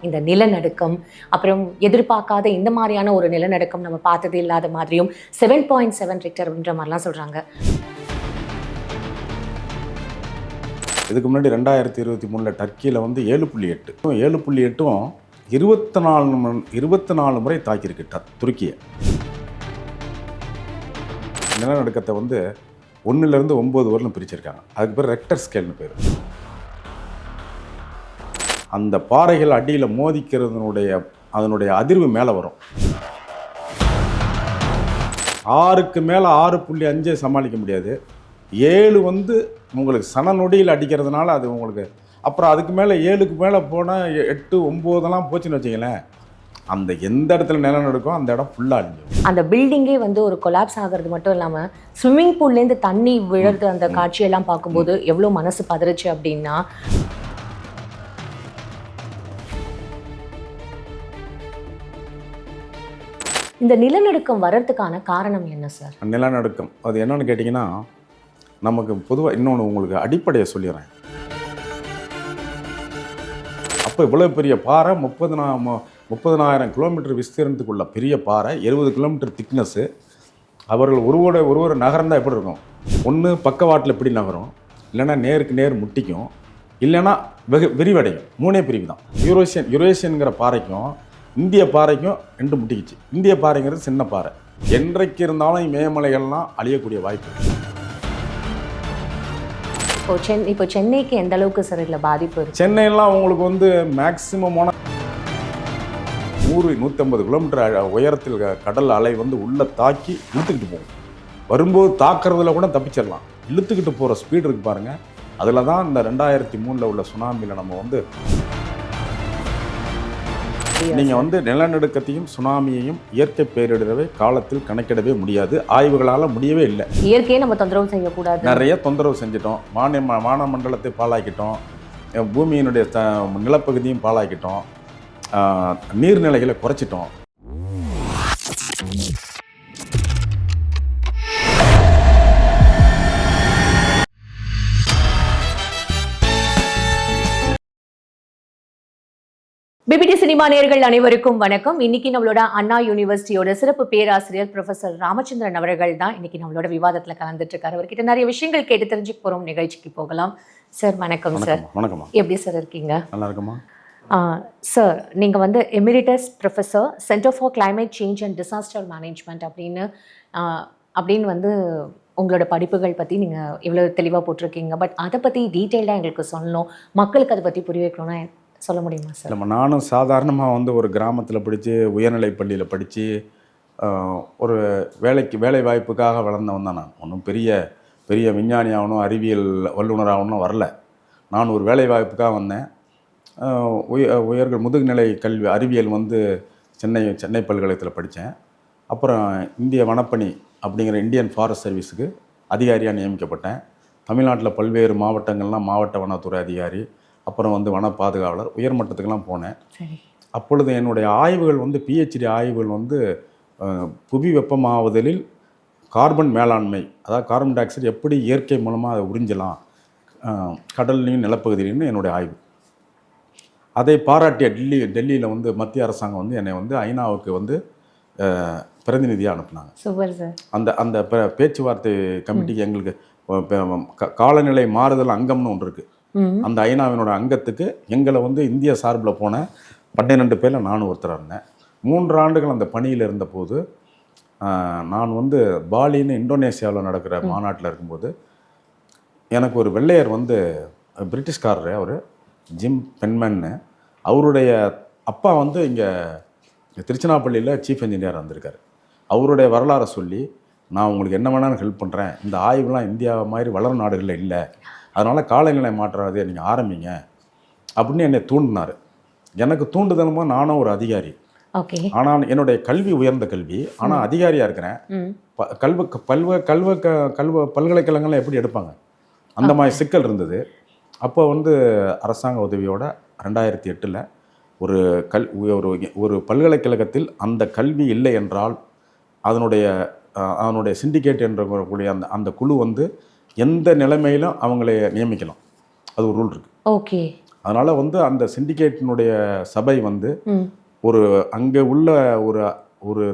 இந்த நிலநடுக்கம் அப்புறம் எதிர்பார்க்காத இந்த மாதிரியான ஒரு நிலநடுக்கம் நம்ம பார்த்தது இல்லாத மாதிரியும் செவன் பாயிண்ட் செவன் ரிக்டர் அப்படின்ற மாதிரிலாம் சொல்கிறாங்க இதுக்கு முன்னாடி ரெண்டாயிரத்தி இருபத்தி மூணில் டர்க்கியில் வந்து ஏழு புள்ளி எட்டு. ஏழு புள்ளி எட்டும் இருபத்தி நாலு இருபத்தி நாலு முறை தாக்கியிருக்கு ட துருக்கியை. நிலநடுக்கத்தை வந்து ஒன்றுலேருந்து ஒம்பது வரலும் பிரிச்சிருக்காங்க. அதுக்கு பேர் ரெக்டர் ஸ்கேல்னு பேர். அந்த பாறைகள் அடியில் மோதிக்கிறதுனுடைய அதனுடைய அதிர்வு மேலே வரும். ஆறுக்கு மேலே ஆறு புள்ளி அஞ்சே சமாளிக்க முடியாது. ஏழு வந்து உங்களுக்கு சன நொடியில் அடிக்கிறதுனால அது உங்களுக்கு அப்புறம் அதுக்கு மேலே ஏழுக்கு மேலே போனால் எட்டு ஒம்போதெல்லாம் போச்சுன்னு வச்சிங்களேன் அந்த எந்த இடத்துல நிலம் நடக்கும் அந்த இடம் ஃபுல்லாக அழிஞ்சிடும் அந்த பில்டிங்கே வந்து ஒரு கொலாப்ஸ் ஆகிறது மட்டும் இல்லாம ஸ்விம்மிங் பூல்லேருந்து தண்ணி விழுறது அந்த காட்சியெல்லாம் பார்க்கும்போது எவ்வளோ மனசு பதறுச்சு அப்படின்னா இந்த நிலநடுக்கம் வர்றதுக்கான காரணம் என்ன சார் நிலநடுக்கம். அது என்னன்னு கேட்டிங்கன்னா நமக்கு பொதுவாக இன்னொன்று உங்களுக்கு அடிப்படையை சொல்லிடுறேன். அப்போ இவ்வளோ பெரிய பாறை முப்பது நா முப்பதனாயிரம் கிலோமீட்டர் விஸ்தீரணத்துக்குள்ள பெரிய பாறை இருபது கிலோமீட்டர் திக்னஸ்ஸு அவர்கள் ஒருவோட ஒருவர் நகர்ந்தால் எப்படி இருக்கும்? ஒன்று பக்கவாட்டில் எப்படி நகரும் இல்லைன்னா நேருக்கு நேர் முட்டிக்கும் இல்லைன்னா வெகு விரிவடையும். மூணே பிரிவு தான். யூரோசியன் யூரேஷியன்கிற பாறைக்கும் இந்திய பாறைக்கும் ரெண்டு முட்டிக்கிச்சு. இந்திய பாறைங்கிறது சின்ன பாறை. என்றைக்கு இருந்தாலும் இமயமலைகள்லாம் அழியக்கூடிய வாய்ப்பு. இப்போ சென் இப்போ சென்னைக்கு எந்த அளவுக்கு சார் இதில் பாதிப்பு இருக்கு? சென்னையெல்லாம் உங்களுக்கு வந்து மேக்சிமமான நூறு நூற்றம்பது கிலோமீட்டர் உயரத்தில் கடல் அலை வந்து உள்ளே தாக்கி இழுத்துக்கிட்டு போகும். வரும்போது தாக்குறதுல கூட தப்பிச்சிடலாம். இழுத்துக்கிட்டு போகிற ஸ்பீடு இருக்கு பாருங்கள் அதில் தான் இந்த ரெண்டாயிரத்தி மூணில் உள்ள சுனாமியில் நம்ம வந்து நீங்கள் வந்து நிலநடுக்கத்தையும் சுனாமியையும் இயற்கை பேரிடரவே காலத்தில் கணக்கிடவே முடியாது. ஆய்வுகளால் முடியவே இல்லை. இயற்கையை நம்ம தொந்தரவு செய்யக்கூடாது. நிறைய தொந்தரவு செஞ்சிட்டோம். வான வானமண்டலத்தை பாழாக்கிட்டோம். பூமியினுடைய நிலப்பகுதியும் பாழாக்கிட்டோம். நீர்நிலைகளை குறைச்சிட்டோம். பிபிடி சினிமா நேயர்கள் அனைவருக்கும் வணக்கம். இன்னைக்கு நம்மளோட அண்ணா யூனிவர்சிட்டியோட சிறப்பு பேராசிரியர் ப்ரொஃபசர் ராமச்சந்திரன் அவர்கள் தான் இன்னைக்கு நம்மளோட விவாதத்துல கலந்துட்டு இருக்காரு. அவர்கிட்ட நிறைய விஷயங்கள் கேட்டு தெரிஞ்சுக்க போறோம். நிகழ்ச்சிக்கு போகலாம். சார் வணக்கம் சார். வணக்கம் எப்படி சார் இருக்கீங்க? நல்லா இருக்குமா சார் நீங்க வந்து emeritus professor centre for climate change and disaster management அப்படின்னு அப்படின்னு வந்து உங்களோட படிப்புகள் பற்றி நீங்கள் இவ்வளோ தெளிவாக போட்டிருக்கீங்க. பட் அதை பற்றி டீட்டெயில்டாக எங்களுக்கு சொல்லணும். மக்களுக்கு அதை பற்றி புரிய வைக்கணும்னா சொல்ல முடியுமா சார் நம்ம நானும் சாதாரணமாக வந்து ஒரு கிராமத்தில் படித்து உயர்நிலை பள்ளியில் படித்து ஒரு வேலைக்கு வேலை வாய்ப்புக்காக வளர்ந்தவன் தான் நான். ஒன்றும் பெரிய பெரிய விஞ்ஞானி ஆகணும் அறிவியல் வல்லுனர் ஆகணும் வரல. நான் ஒரு வேலை வாய்ப்புக்காக வந்தேன் உய உயர்கள் முதுகுநிலை கல்வி அறிவியல் வந்து சென்னை சென்னை பல்கலைக்கழகத்தில் படித்தேன். அப்புறம் இந்திய வனப்பணி அப்படிங்கிற இந்தியன் ஃபாரஸ்ட் சர்வீஸுக்கு அதிகாரியாக நியமிக்கப்பட்டேன். தமிழ்நாட்டில் பல்வேறு மாவட்டங்கள்லாம் மாவட்ட வனத்துறை அதிகாரி அப்புறம் வந்து வன பாதுகாவலர் உயர்மட்டத்துக்கெல்லாம் போனேன். அப்பொழுது என்னுடைய ஆய்வுகள் வந்து பிஹெச்டி ஆய்வுகள் வந்து புவி வெப்பமாவதலில் கார்பன் மேலாண்மை அதாவது கார்பன் டை ஆக்சைடு எப்படி இயற்கை மூலமாக அதை உறிஞ்சலாம் கடல்லையும் நிலப்பகுதியிலையும் என்னுடைய ஆய்வு. அதை பாராட்டிய டெல்லி டெல்லியில் வந்து மத்திய அரசாங்கம் வந்து என்னை வந்து ஐநாவுக்கு வந்து பிரதிநிதியாக அனுப்புனாங்க. Super sir. அந்த அந்த பேச்சுவார்த்தை கமிட்டிக்கு எங்களுக்கு காலநிலை மாறுதல் அங்கம்னு ஒன்று இருக்குது அந்த ஐநாவினோட அங்கத்துக்கு எங்களை வந்து இந்திய சார்பில் போன பன்னிரெண்டு பேரில் நானும் ஒருத்தராக இருந்தேன். மூன்று ஆண்டுகள் அந்த பணியில் இருந்தபோது நான் வந்து பாலின்னு இந்தோனேசியாவில் நடக்கிற மாநாட்டில் இருக்கும்போது எனக்கு ஒரு வெள்ளையர் வந்து பிரிட்டிஷ்காரர் அவர் ஜிம் பென்மன்னு. அவருடைய அப்பா வந்து இங்கே திருச்சினாப்பள்ளியில் சீஃப் இன்ஜினியர் வந்திருக்காரு. அவருடைய வரலாறை சொல்லி நான் உங்களுக்கு என்ன வேணாலும் ஹெல்ப் பண்ணுறேன் இந்த ஆய்வுலாம் இந்தியா மாதிரி வளரும் நாடுகளில் இல்லை. அதனால் காலநிலை மாற்றாதே நீங்கள் ஆரம்பிங்க. அப்படின்னு என்னை தூண்டினார். எனக்கு தூண்டுதலுமோ நானும் ஒரு அதிகாரி. ஓகே. ஆனால் என்னுடைய கல்வி உயர்ந்த கல்வி. ஆனால் அதிகாரியாக இருக்கிறேன். கல்வ பல்வ கல்வ க கல்வ பல்கலைக்கழகங்கள்லாம் எப்படி எடுப்பாங்க? அந்த மாதிரி சிக்கல் இருந்தது. அப்போ வந்து அரசாங்க உதவியோட ரெண்டாயிரத்தி எட்டில் ஒரு கல் ஒரு ஒரு பல்கலைக்கழகத்தில் அந்த கல்வி இல்லை என்றால் அதனுடைய அதனுடைய சிண்டிகேட் என்ற கூடிய அந்த அந்த குழு வந்து எந்த நிலைமையிலும் அவங்களை நியமிக்கலாம். அது ஒரு ரூல் இருக்குது ஓகே. அதனால் வந்து அந்த சிண்டிகேட்டினுடைய சபை வந்து ஒரு அங்கே உள்ள ஒரு ஒரு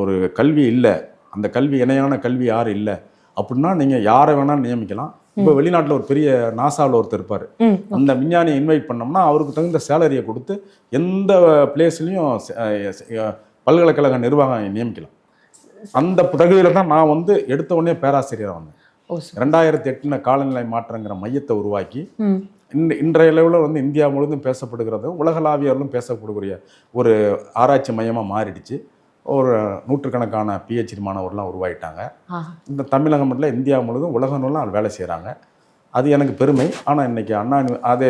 ஒரு கல்வி இல்லை அந்த கல்வி இணையான கல்வி யாரும் இல்லை அப்படின்னா நீங்கள் யாரை வேணாலும் நியமிக்கலாம். இப்போ வெளிநாட்டில் ஒரு பெரிய நாசாவில் ஒருத்தர் இருப்பார். அந்த விஞ்ஞானியை இன்வைட் பண்ணோம்னா அவருக்கு தகுந்த சேலரியை கொடுத்து எந்த பிளேஸ்லையும் பல்கலைக்கழக நிர்வாகம் நியமிக்கலாம். அந்த தகுதியில் தான் நான் வந்து எடுத்த உடனே பேராசிரியராக வந்தேன். ரெண்டாயிரத்தி எட்டுல காலநிலை மாற்றங்கிற மையத்தை உருவாக்கி இந்த இன்றைய அளவில் வந்து இந்தியா முழுவதும் பேசப்படுகிறது. உலகளாவியர்களும் பேசப்படக்கூடிய ஒரு ஆராய்ச்சி மையமாக மாறிடுச்சு. ஒரு நூற்றுக்கணக்கான பிஹெச்டி மாணவர்லாம் உருவாயிட்டாங்க. இந்த தமிழகம் மட்டும் இல்ல, இந்தியா முழுவதும் உலகம் முழுவதும் அது வேலை செய்கிறாங்க அது எனக்கு பெருமை. ஆனால் இன்னைக்கு அண்ணா அது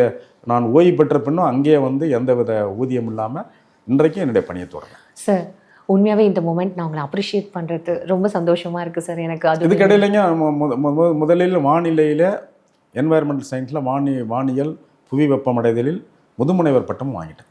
நான் ஓய்வு பெற்ற பின்னும் அங்கேயே வந்து எந்தவித ஊதியம் இல்லாமல் இன்றைக்கும் என்னுடைய பணியை தொடர்றேன் சார் உண்மையாகவே இந்த மூமெண்ட் நான் உங்களை அப்ரிஷியேட் பண்ணுறது ரொம்ப சந்தோஷமாக இருக்குது சார் எனக்கு அது இதுக்கிடையிலைங்க முதலில் வானிலையில் என்வாயர்மெண்டல் சயின்ஸில் வானி வானியல் புவி வெப்பமடைதலில் முதுமுனைவர் பட்டம் வாங்கிட்டேன்.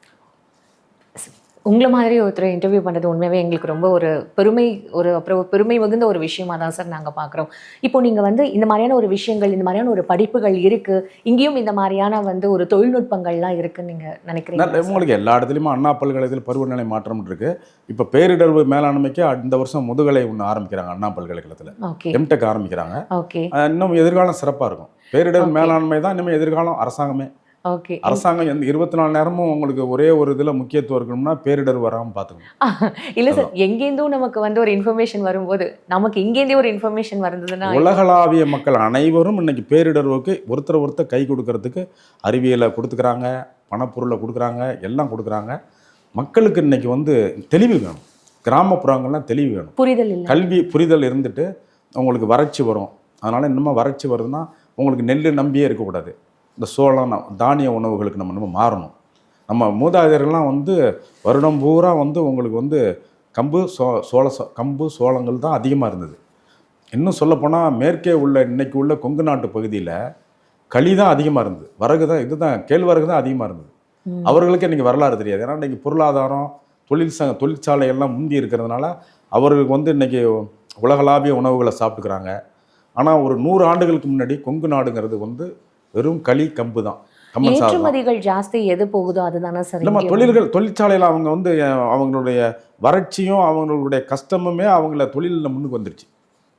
உங்களை மாதிரி ஒருத்தர் இன்டர்வியூ பண்ணுறது உண்மையாகவே எங்களுக்கு ரொம்ப ஒரு பெருமை ஒரு அப்புறம் பெருமை மிகுந்த ஒரு விஷயமா தான் சார் நாங்கள் பார்க்குறோம் இப்போ நீங்கள் வந்து இந்த மாதிரியான ஒரு விஷயங்கள் இந்த மாதிரியான ஒரு படிப்புகள் இருக்குது இங்கேயும் இந்த மாதிரியான வந்து ஒரு தொழில்நுட்பங்கள்லாம் இருக்குன்னு நீங்கள் நினைக்கிறீங்க உங்களுக்கு எல்லா இடத்துலையுமே அண்ணா பல்கலைக்கழகத்தில் பருவநிலை மாற்றம் இருக்கு. இப்போ பேரிடர்வு மேலாண்மைக்கு இந்த வருஷம் முதுகலை ஒன்று ஆரம்பிக்கிறாங்க அண்ணா பல்கலைக்கழகத்தில். ஓகே. எம்டெக் ஆரம்பிக்கிறாங்க. ஓகே. இன்னும் எதிர்காலம் சிறப்பாக இருக்கும். பேரிடர் மேலாண்மை தான் இனிமேல் எதிர்காலம் அரசாங்கமே. ஓகே. அரசாங்கம் எந்த இருபத்தி நாலு நேரமும் உங்களுக்கு ஒரே ஒரு இதில் முக்கியத்துவம் இருக்கணும்னா பேரிடர் வராமல் பார்த்துக்கணும் இல்லை சார் எங்கேருந்தும் நமக்கு வந்து ஒரு இன்ஃபர்மேஷன் வரும்போது நமக்கு இங்கேருந்தே ஒரு இன்ஃபர்மேஷன் வருதுன்னா உலகளாவிய மக்கள் அனைவரும் இன்னைக்கு பேரிடர்வுக்கு ஒருத்தர் ஒருத்தர் கை கொடுக்கறதுக்கு அறிவியலை கொடுத்துக்கிறாங்க பணப்பொருளை கொடுக்குறாங்க எல்லாம் கொடுக்குறாங்க. மக்களுக்கு இன்னைக்கு வந்து தெளிவு வேணும். கிராமப்புறங்கள்லாம் தெளிவு வேணும். புரிதல் கல்வி புரிதல் இருந்துட்டு உங்களுக்கு வறட்சி வரும். அதனால் இன்னமும் வறட்சி வருதுன்னா உங்களுக்கு நெல் நம்பியே இருக்கக்கூடாது. இந்த சோளம் தானிய உணவுகளுக்கு நம்ம நம்ம மாறணும். நம்ம மூதாதையர்கள்லாம் வந்து வருடம் பூரா வந்து உங்களுக்கு வந்து கம்பு சோ சோள சோ- கம்பு சோளங்கள் தான் அதிகமாக இருந்தது. இன்னும் சொல்லப்போனால் மேற்கே உள்ள இன்னைக்கு உள்ள கொங்கு நாட்டு பகுதியில் களி தான் அதிகமாக இருந்தது. வரகு தான் இதுதான் கேழ்வரகு தான் அதிகமாக இருந்தது. அவர்களுக்கு இன்னைக்கு வரலாறு தெரியாது. ஏன்னா இன்னைக்கு பொருளாதாரம் தொழில் ச தொழிற்சாலை எல்லாம் முந்தி இருக்கிறதுனால அவர்களுக்கு வந்து இன்னைக்கு உலகளாவிய உணவுகளை சாப்பிட்டுக்கிறாங்க. ஆனால் ஒரு நூறு ஆண்டுகளுக்கு முன்னாடி கொங்கு நாடுங்கிறது வந்து வெறும் களி கம்பு தான். ஏற்றுமதிகள் ஜாஸ்தி எது போகுதோ அதுதானே சார் நம்ம தொழில்கள் தொழிற்சாலையில் அவங்க வந்து அவங்களுடைய வறட்சியும் அவங்களுடைய கஷ்டமுமே அவங்கள தொழிலில் முன்னுக்கு வந்துருச்சு.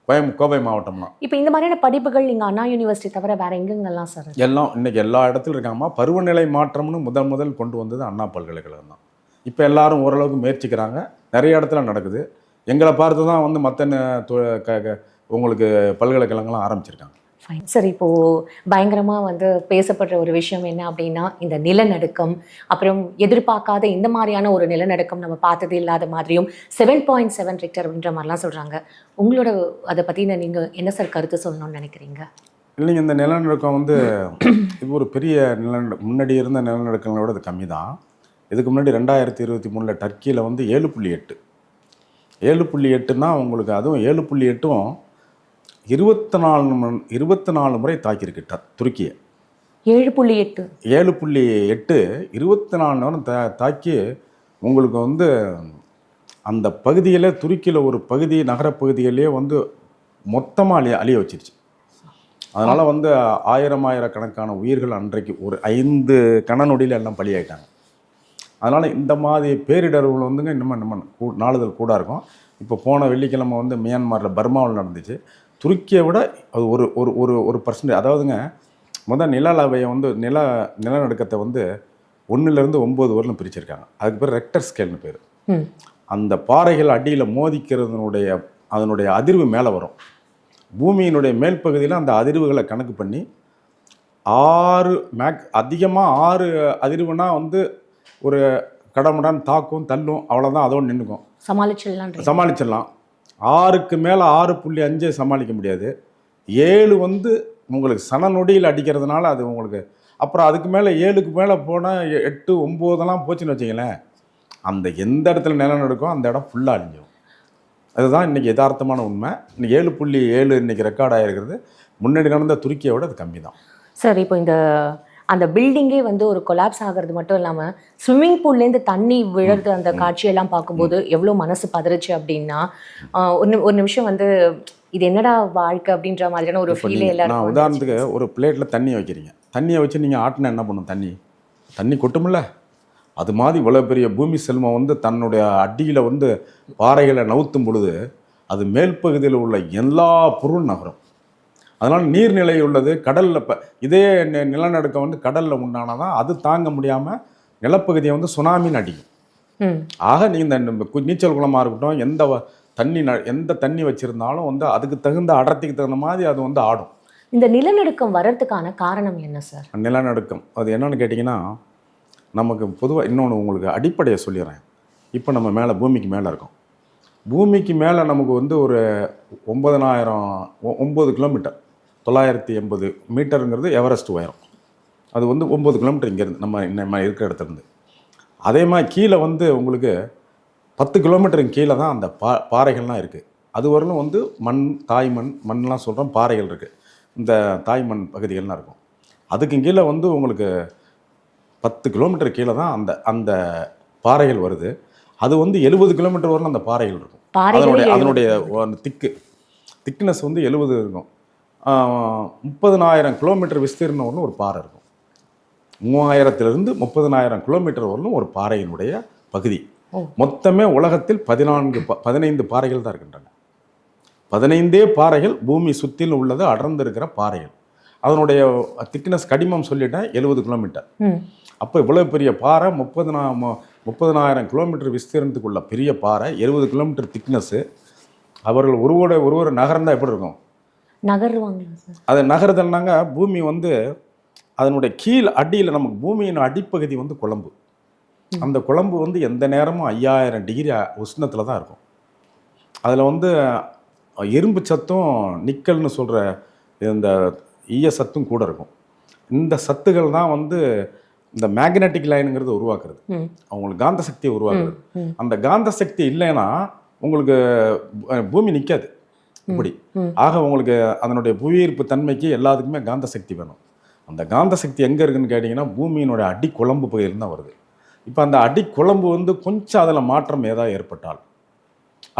கோயம் கோவை மாவட்டம்னா இப்போ இந்த மாதிரியான படிப்புகள் நீங்க அண்ணா யூனிவர்சிட்டி தவிர வேற எங்கெங்கெல்லாம் சார்? எல்லாம் இன்னைக்கு எல்லா இடத்துலையும் இருக்காங்கம்மா பருவநிலை மாற்றம்னு முதல் முதல் கொண்டு வந்தது அண்ணா பல்கலைக்கழகம் தான். இப்போ எல்லாரும் ஓரளவுக்கு முயற்சிக்கிறாங்க. நிறைய இடத்துல நடக்குது. எங்களை பார்த்து தான் வந்து மற்ற உங்களுக்கு பல்கலைக்கழகங்கள்லாம் ஆரம்பிச்சிருக்காங்க. ஃபைன் சார் இப்போது பயங்கரமாக வந்து பேசப்படுற ஒரு விஷயம் என்ன அப்படின்னா இந்த நிலநடுக்கம் அப்புறம் எதிர்பார்க்காத இந்த மாதிரியான ஒரு நிலநடுக்கம் நம்ம பார்த்தது இல்லாத மாதிரியும் செவன் பாயிண்ட் செவன் ரிக்டர் அப்படின்ற மாதிரிலாம் சொல்கிறாங்க உங்களோட அதை பற்றின நீங்கள் என்ன சார் கருத்து சொல்லணும்னு நினைக்கிறீங்க? இல்லைங்க இந்த நிலநடுக்கம் வந்து இது ஒரு பெரிய நிலநடு முன்னாடி இருந்த நிலநடுக்கங்களை விட கம்மி தான் இதுக்கு முன்னாடி ரெண்டாயிரத்தி இருபத்தி மூணில் டர்க்கியில் வந்து ஏழு புள்ளி எட்டு. ஏழு புள்ளி எட்டுனா உங்களுக்கு அதுவும் ஏழு புள்ளி எட்டும் இருபத்தி நாலு இருபத்தி நாலு முறை தாக்கியிருக்கு ட துருக்கியை. ஏழு புள்ளி எட்டு. ஏழு புள்ளி எட்டு இருபத்தி நாலு நேரம் தா தாக்கி உங்களுக்கு வந்து அந்த பகுதியில் துருக்கியில் ஒரு பகுதி நகரப்பகுதியிலே வந்து மொத்தமாக அழிய அழிய வச்சிருச்சு. அதனால் வந்து ஆயிரம் ஆயிரக்கணக்கான உயிர்கள் அன்றைக்கு ஒரு ஐந்து கணநொடியில் எல்லாம் பலியாயிட்டாங்க. அதனால் இந்த மாதிரி பேரிடர்கள் வந்துங்க இன்னும் இன்னும் கூ நாளுதல் கூட இருக்கும். இப்போ போன வெள்ளிக்கிழமை வந்து மியான்மரில் பர்மாவில் நடந்துச்சு. துருக்கியை விட அது ஒரு ஒரு ஒரு ஒரு பர்சன்டேஜ் அதாவதுங்க முதல் நில அளவையை வந்து நில நிலநடுக்கத்தை வந்து ஒன்றுலேருந்து ஒம்பது வரலும் பிரிச்சிருக்காங்க. அதுக்கு பேர் ரெக்டர் ஸ்கேல்னு பேர். அந்த பாறைகள் அடியில் மோதிக்கிறதுனுடைய அதனுடைய அதிர்வு மேலே வரும். பூமியினுடைய மேல் பகுதியில் அந்த அதிர்வுகளை கணக்கு பண்ணி ஆறு மேக் அதிகமாக ஆறு அதிர்வுனா வந்து ஒரு கடமுடான் தாக்கும் தள்ளும் அவ்வளோதான் அதோடு நின்றுக்கும் சமாளிச்சிடலான்றீங்க. சமாளிச்சிடலாம். ஆறுக்கு மேலே ஆறு புள்ளி அஞ்சு சமாளிக்க முடியாது. ஏழு வந்து உங்களுக்கு சன நொடியில் அடிக்கிறதுனால அது உங்களுக்கு அப்புறம் அதுக்கு மேலே ஏழுக்கு மேலே போனால் எட்டு ஒம்போதெல்லாம் போச்சுன்னு வச்சிங்களேன் அந்த எந்த இடத்துல நிலம் நடக்கோ அந்த இடம் ஃபுல்லாக அழிஞ்சிடும் அதுதான் இன்றைக்கி யதார்த்தமான உண்மை. இன்னைக்கு ஏழு புள்ளி ஏழு இன்றைக்கி ரெக்கார்ட் ஆகிருக்கிறது முன்னாடி நடந்த துருக்கியை விட அது கம்மி தான் சார் இப்போ இந்த அந்த பில்டிங்கே வந்து ஒரு கொலாப்ஸ் ஆகிறது மட்டும் இல்லாமல் ஸ்விம்மிங் பூல்லேருந்து தண்ணி விழுறது அந்த காட்சியெல்லாம் பார்க்கும்போது எவ்வளோ மனசு பதறுச்சு அப்படின்னா ஒரு ஒரு நிமிஷம் வந்து இது என்னடா வாழ்க்கை அப்படின்ற மாதிரியான ஒரு ஃபீலே எல்லாரும் உதாரணத்துக்கு ஒரு பிளேட்டில் தண்ணி வைக்கிறீங்க. தண்ணியை வச்சு நீங்கள் ஆட்டினா என்ன பண்ணும்? தண்ணி. தண்ணி கொட்டுமில்ல அது மாதிரி இவ்வளோ பெரிய பூமி செல்வம் வந்து தன்னுடைய அடியில் வந்து பாறைகளை நவுத்தும் பொழுது அது மேல் பகுதியில் உள்ள எல்லா பொருளும் நகரும். அதனால் நீர்நிலை உள்ளது கடலில் இப்போ இதே நிலநடுக்கம் வந்து கடலில் உண்டானதான் அது தாங்க முடியாமல் நிலப்பகுதியை வந்து சுனாமின்னு அடிக்கும். ஆக நீ இந்த நீச்சல் குளமாக இருக்கட்டும் எந்த வ- தண்ணி எந்த தண்ணி வச்சுருந்தாலும் வந்து அதுக்கு தகுந்த அடர்த்திக்கு தகுந்த மாதிரி அது வந்து ஆடும். இந்த நிலநடுக்கம் வர்றதுக்கான காரணம் என்ன சார்? நிலநடுக்கம். அது என்னன்னு கேட்டிங்கன்னா நமக்கு பொதுவாக இன்னொன்று உங்களுக்கு அடிப்படையை சொல்லிடுறேன். இப்போ நம்ம மேலே பூமிக்கு மேலே இருக்கோம். பூமிக்கு மேலே நமக்கு வந்து ஒரு ஒன்பதனாயிரம் ஒம்பது கிலோமீட்டர். தொள்ளாயிரத்தி எண்பது மீட்டருங்கிறது எவரெஸ்ட் உயரம். அது வந்து ஒம்பது கிலோமீட்டர் இங்கேருந்து நம்ம நம்ம இருக்கிற இடத்துலேருந்து. அதே மாதிரி கீழே வந்து உங்களுக்கு பத்து கிலோமீட்டருக்கு கீழே தான் அந்த பா பாறைகள்லாம் இருக்குது அது வரலும் வந்து மண் தாய் மண் மண்லாம் சொல்கிறோம் பாறைகள் இருக்குது இந்த தாய் மண் பகுதிகள்லாம் இருக்கும். அதுக்கு கீழே வந்து உங்களுக்கு பத்து கிலோமீட்டர் கீழே தான் அந்த அந்த பாறைகள் வருது. அது வந்து எழுபது கிலோமீட்டர் வரலும் அந்த பாறைகள் இருக்கும். அதனுடைய அதனுடைய திக்கு திக்னஸ் வந்து எழுபது இருக்கும். முப்பதனாயிரம் கிலோமீட்டர் விஸ்தீர்ணம் வரலும் ஒரு பாறை இருக்கும். மூவாயிரத்திலிருந்து முப்பதனாயிரம் கிலோமீட்டர் வரலும் ஒரு பாறையினுடைய பகுதி. மொத்தமே உலகத்தில் பதினான்கு ப- பதினைந்து பாறைகள் தான் இருக்கின்றன. பதினைந்தே பாறைகள் பூமி சுற்றிலும் உள்ளது அடர்ந்து இருக்கிற பாறைகள். அதனுடைய திக்னஸ் கடிமம் சொல்லிட்டேன் எழுபது கிலோமீட்டர். அப்போ இவ்வளோ பெரிய பாறை முப்பதுனா முப்பதனாயிரம் கிலோமீட்டர் விஸ்தீர்ணத்துக்குள்ள பெரிய பாறை எழுபது கிலோமீட்டர் திக்னஸ்ஸு. அவர்கள் ஒருவோட ஒருவர் நகர்ந்தால் எப்படி இருக்கும்? நகருவாங்களா சார்? அது நகருதல்னாங்க பூமி வந்து அதனுடைய கீழ் அடியில் நமக்கு பூமியின் அடிப்பகுதி வந்து குழம்பு. அந்த குழம்பு வந்து எந்த நேரமும் ஐயாயிரம் டிகிரி உஷ்ணத்தில் தான் இருக்கும். அதில் வந்து இரும்பு சத்தும் நிக்கல்னு சொல்கிற இந்த ஈய சத்தும் கூட இருக்கும். இந்த சத்துகள் தான் வந்து இந்த மேக்னெட்டிக் லைனுங்கிறது உருவாக்குறது. அவங்களுக்கு காந்த சக்தியை உருவாக்குறது. அந்த காந்த சக்தி இல்லைன்னா உங்களுக்கு பூமி நிற்காது இப்படி. ஆக உங்களுக்கு அதனுடைய புவியீர்ப்பு தன்மைக்கு எல்லாத்துக்குமே காந்த சக்தி வேணும். அந்த காந்த சக்தி எங்கே இருக்குன்னு கேட்டிங்கன்னா பூமியினுடைய அடி குழம்பு பகுதியில் தான் வருது. இப்போ அந்த அடி குழம்பு வந்து கொஞ்சம் அதில் மாற்றம் ஏதாவது ஏற்பட்டால்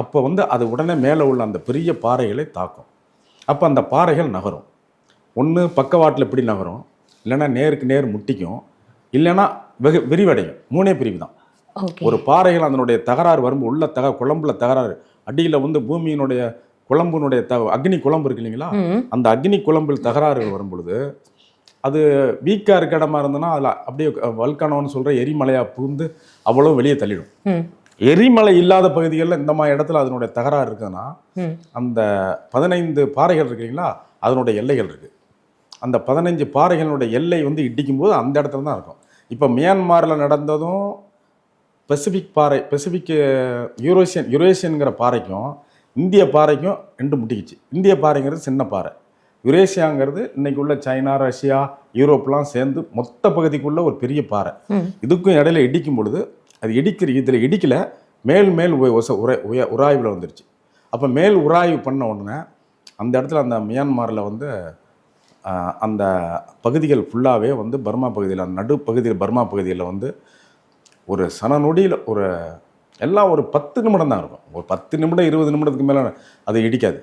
அப்போ வந்து அது உடனே மேலே உள்ள அந்த பெரிய பாறைகளை தாக்கும். அப்போ அந்த பாறைகள் நகரும். ஒன்று பக்கவாட்டில் இப்படி நகரும். இல்லைன்னா நேருக்கு நேர் முட்டிக்கும். இல்லைன்னா வெகு விரிவடையும். மூணே பிரிவு தான். ஒரு பாறைகள் அதனுடைய தகராறு வரும்போது உள்ள தக குழம்புல தகராறு அடியில் வந்து பூமியினுடைய குழம்பினுடைய த அக்னி குழம்பு இருக்கு இல்லைங்களா? அந்த அக்னி குழம்பில் தகராறுகள் வரும் பொழுது அது வீக்காக இருக்க இடமா இருந்ததுன்னா அதில் அப்படியே வல்கானோன்னு சொல்கிற எரிமலையாக புகுந்து அவ்வளோ வெளியே தள்ளிடும். எரிமலை இல்லாத பகுதிகளில் இந்த மாதிரி இடத்துல அதனுடைய தகராறு இருக்குதுன்னா அந்த பதினைந்து பாறைகள் இருக்கு இல்லைங்களா? அதனுடைய எல்லைகள் இருக்குது அந்த பதினஞ்சு பாறைகளுடைய எல்லை வந்து இடிக்கும் போது அந்த இடத்துல தான் இருக்கும். இப்போ மியான்மாரில் நடந்ததும் பெசிபிக் பாறை பெசிபிக் யூரோசியன் யுரேசியனுங்கிற பாறைக்கும் இந்திய பாறைக்கும் ரெண்டு முட்டிக்கிச்சு. இந்திய பாறைங்கிறது சின்ன பாறை. யுரேசியாங்கிறது இன்னைக்கு உள்ள சைனா ரஷ்யா யூரோப்லாம் சேர்ந்து மொத்த பகுதிக்குள்ள ஒரு பெரிய பாறை. இதுக்கும் இடையில இடிக்கும் பொழுது அது இடிக்கிற இதில் இடிக்கல மேல் மேல் உர உய உராய்வில் வந்துருச்சு. அப்போ மேல் உராய்வு பண்ண உடனே அந்த இடத்துல அந்த மியான்மாரில் வந்து அந்த பகுதிகள் ஃபுல்லாகவே வந்து பர்மா பகுதியில் அந்த நடு பகுதியில் பர்மா பகுதியில் வந்து ஒரு சன நொடியில் ஒரு எல்லாம் ஒரு பத்து நிமிடம் தான் இருக்கும். ஒரு பத்து நிமிடம் இருபது நிமிடத்துக்கு மேலே அது இடிக்காது.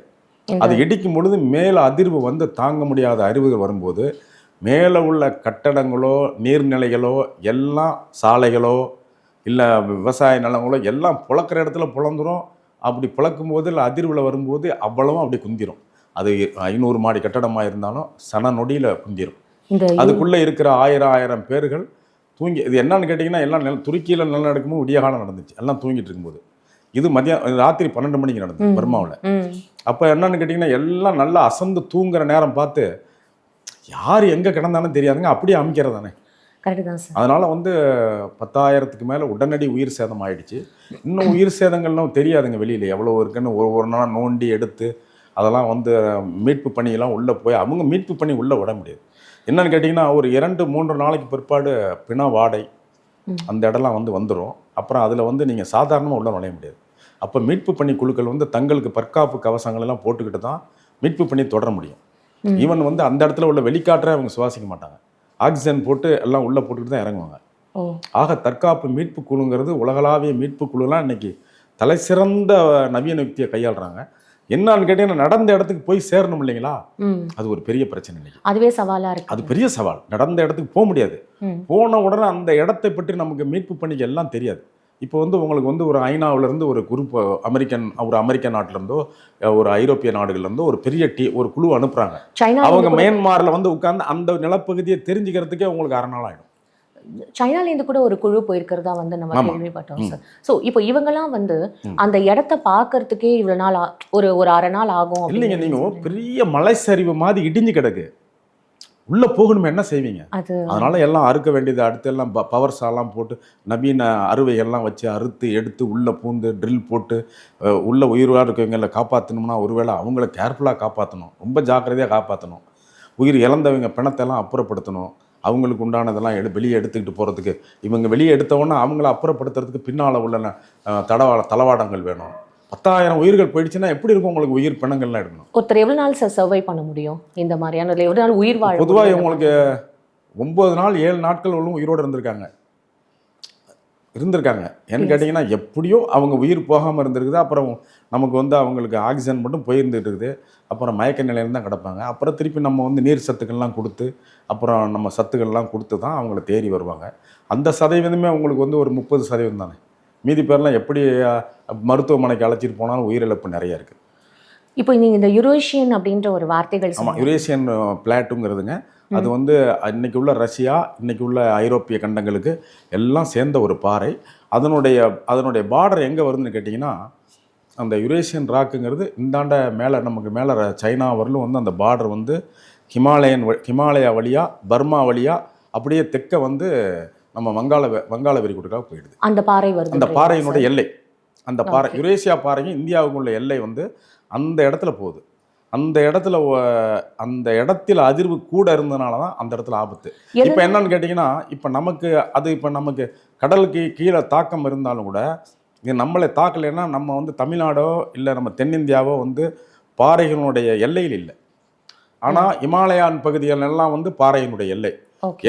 அது இடிக்கும் பொழுது மேலே அதிர்வு வந்து தாங்க முடியாத அறிவுகள் வரும்போது மேலே உள்ள கட்டடங்களோ நீர்நிலைகளோ எல்லாம் சாலைகளோ இல்லை விவசாய நிலங்களோ எல்லாம் புழக்கிற இடத்துல புலந்துரும் அப்படி புழக்கும் போது இல்லை அதிர்வில் வரும்போது அவ்வளவும் அப்படி குந்திரும். அது ஐநூறு மாடி கட்டடமாக இருந்தாலும் சன நொடியில் குந்திரும் அதுக்குள்ளே இருக்கிற ஆயிரம் ஆயிரம் பேர்கள் தூங்கி இது என்னன்னு கேட்டிங்கன்னா எல்லாம் நில துருக்கியில் நிலநடுக்கமும் விடிய காலம் நடந்துச்சு. எல்லாம் தூங்கிட்டு இருக்கும்போது. இது மதியம் ராத்திரி பன்னெண்டு மணிக்கு நடந்தது. பர்மாவில். அப்போ என்னன்னு கேட்டிங்கன்னா எல்லாம் நல்லா அசந்து தூங்குற நேரம் பார்த்து யார் எங்கே கிடந்தாலும் தெரியாதுங்க அப்படியே அமைக்கிறது தானே அதனால் வந்து பத்தாயிரத்துக்கு மேலே உடனடி உயிர் சேதம் ஆயிடுச்சு. இன்னும் உயிர் சேதங்கள்லாம் தெரியாதுங்க வெளியில் எவ்வளோ இருக்குன்னு ஒரு ஒரு நாள் நோண்டி எடுத்து அதெல்லாம் வந்து மீட்பு பணியெல்லாம் உள்ளே போய் அவங்க மீட்பு பண்ணி உள்ளே விட முடியாது. என்னன்னு கேட்டிங்கன்னா ஒரு இரண்டு மூன்று நாளைக்கு பிற்பாடு பிண வாடை. அந்த இடம்லாம் வந்து வந்துடும் அப்புறம் அதில் வந்து நீங்கள் சாதாரணமாக உள்ள நுழைய முடியாது. அப்போ மீட்பு பணி குழுக்கள் வந்து தங்களுக்கு பற்காப்பு கவசங்கள் எல்லாம் போட்டுக்கிட்டு தான் மீட்பு பண்ணி தொடர முடியும். ஈவன் வந்து அந்த இடத்துல உள்ள வெளிக்காற்றை அவங்க சுவாசிக்க மாட்டாங்க. ஆக்சிஜன் போட்டு எல்லாம் உள்ளே போட்டுக்கிட்டு தான் இறங்குவாங்க. ஆக தற்காப்பு மீட்பு குழுங்கிறது உலகளாவிய மீட்பு குழுலாம் இன்னைக்கு தலை சிறந்த நவீன யுக்தியை கையாளுறாங்க. என்னன்னு கேட்டீங்கன்னா நடந்த இடத்துக்கு போய் சேரணும் இல்லைங்களா? அது ஒரு பெரிய பிரச்சனை இன்னைக்கு அதுவே சவாலா இருக்கு. அது பெரிய சவால். நடந்த இடத்துக்கு போக முடியாது. போன உடனே அந்த இடத்தை பற்றி நமக்கு மீட்பு பணிக்கு எல்லாம் தெரியாது. இப்போ வந்து உங்களுக்கு வந்து ஒரு ஐநாவுல இருந்து ஒரு குரூப் அமெரிக்கன் ஒரு அமெரிக்க நாட்டுல இருந்தோ ஒரு ஐரோப்பிய நாடுகள்ல இருந்தோ ஒரு பெரிய டீ ஒரு குழு அனுப்புறாங்க. சைனா அவங்க மியான்மார்ல வந்து உட்கார்ந்து அந்த நிலப்பகுதியை தெரிஞ்சுக்கிறதுக்கே உங்களுக்கு அரை நாள் ஆயிடும். சைனால இருந்து கூட ஒரு குழு போயிருக்கிறதா வந்து நம்ம. கேள்விப்பட்டோம். சார் ஸோ இப்போ இவங்கெல்லாம் வந்து. அந்த இடத்த பார்க்கறதுக்கே இவ்வளவு நாள் ஒரு ஒரு அரை நாள் ஆகும் இல்லைங்க அப்படின்னு நீங்க சொல்றீங்க. பெரிய மலை சரிவு மாதிரி இடிஞ்சு கிடக்கு உள்ள போகணுமே என்ன செய்வீங்க அது அதனால எல்லாம் அறுக்க வேண்டியது அடுத்து எல்லாம் பவர் சாலாம் போட்டு நவீன அறுவைகள்லாம் வச்சு அறுத்து எடுத்து உள்ள பூந்து ட்ரில் போட்டு உள்ள உயிரோட இருக்கவங்களை காப்பாற்றணும்னா ஒருவேளை அவங்கள கேர்ஃபுல்லாக காப்பாற்றணும் ரொம்ப ஜாக்கிரதையாக காப்பாற்றணும் உயிர் இழந்தவங்க பிணத்தெல்லாம் அப்புறப்படுத்தணும் அவங்களுக்கு உண்டானதெல்லாம் எடு வெளியே எடுத்துக்கிட்டு போகிறதுக்கு இவங்க வெளியே எடுத்தவொன்னே அவங்கள அப்புறப்படுத்துறதுக்கு பின்னால் உள்ள தடவா தளவாடங்கள் வேணும். பத்தாயிரம் உயிர்கள் போயிடுச்சுன்னா எப்படி இருக்கும் உங்களுக்கு உயிர் பிணங்கள்லாம் எடுக்கணும்? ஒருத்தர் எவ்வளவு நாள் சார் சர்வை பண்ண முடியும் இந்த மாதிரியான இதுல எவ்வளவு நாள் உயிர் வாழ பொதுவாக? இவங்களுக்கு ஒன்பது நாள் ஏழு நாட்கள் உள்ளும் உயிரோடு இருந்திருக்காங்க. இருந்திருக்காங்க. ஏன்னு. கேட்டிங்கன்னா எப்படியோ அவங்க உயிர் போகாமல் இருந்திருக்குது. அப்புறம் நமக்கு வந்து அவங்களுக்கு ஆக்சிஜன் மட்டும் போயிருந்துட்டு இருக்குது. அப்புறம் மயக்க நிலையில தான் கிடப்பாங்க. அப்புறம் திருப்பி நம்ம வந்து நீர் சத்துக்கள்லாம் கொடுத்து அப்புறம் நம்ம சத்துக்கள்லாம் கொடுத்து தான் அவங்கள தேறி வருவாங்க. அந்த சதவீதமே உங்களுக்கு வந்து ஒரு முப்பது சதவீதம் தானே. மீதி பேர்லாம் எப்படி மருத்துவமனைக்கு அழைச்சிட்டு போனாலும் உயிரிழப்பு நிறைய இருக்குது இப்போ நீங்க இந்த யுரேஷியன் அப்படின்ற ஒரு வார்த்தைகள் ஆமாம். யுரேசியன் பிளாட்டுங்கிறதுங்க. அது வந்து இன்னைக்கு உள்ள ரஷ்யா இன்னைக்கு உள்ள ஐரோப்பிய கண்டங்களுக்கு எல்லாம் சேர்ந்த ஒரு பாறை. அதனுடைய அதனுடைய பார்டர் எங்கே வருதுன்னு கேட்டிங்கன்னா அந்த யுரேசியன் ராக்குங்கிறது இந்தாண்ட மேலே நமக்கு மேலே சைனா வரலும் வந்து அந்த பார்டர் வந்து ஹிமாலயன் ஹிமாலயா வழியாக பர்மா வழியாக அப்படியே தெற்க வந்து நம்ம வங்காள வங்காள விரிகுடாக போயிடுது. அந்த பாறை வருது அந்த பாறையினுடைய எல்லை. அந்த பாறை. யுரேசியா பாறையும் இந்தியாவுக்கு உள்ள எல்லை வந்து அந்த இடத்துல போகுது. அந்த இடத்துல அந்த இடத்துல அதிர்வு கூட இருந்தனால தான் அந்த இடத்துல ஆபத்து. இப்போ என்னன்னு கேட்டிங்கன்னா இப்போ நமக்கு அது இப்போ நமக்கு கடலுக்கு கீழே தாக்கம் இருந்தாலும் கூட இது நம்மளை தாக்கலைன்னா நம்ம வந்து தமிழ்நாடோ இல்லை நம்ம தென்னிந்தியாவோ வந்து பாறைகளுடைய எல்லையில் இல்லை. ஆனால் இமாலயான் பகுதிகள் எல்லாம் வந்து பாறையினுடைய எல்லை.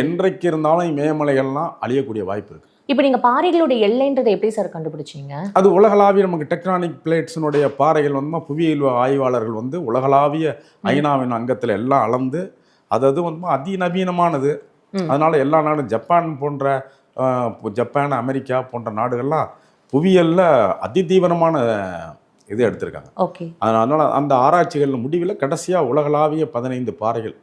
என்றைக்கு இருந்தாலும் இமயமலைகள்லாம் அழியக்கூடிய வாய்ப்பு இருக்குது இப்போ நீங்க பாறைகளோட எல்லைன்றதை எப்படி சார் கண்டுபிடிச்சீங்க? அது உலகளாவிய நமக்கு டெக்டானிக் பிளேட்ஸினுடைய பாறைகள் வந்து புவியியல் ஆய்வாளர்கள் வந்து உலகளாவிய ஐநாவின் அங்கத்தில் எல்லாம் அளந்து அது அது வந்து அதிநவீனமானது. அதனால எல்லா நாடும் ஜப்பான் போன்ற ஜப்பான் அமெரிக்கா போன்ற நாடுகள்லாம் புவியியல்ல அதிதீவிரமான இது எடுத்திருக்காங்க. ஓகே. அதனால அந்த ஆராய்ச்சிகள் முடிவில் கடைசியாக உலகளாவிய பதினைந்து பாறைகள்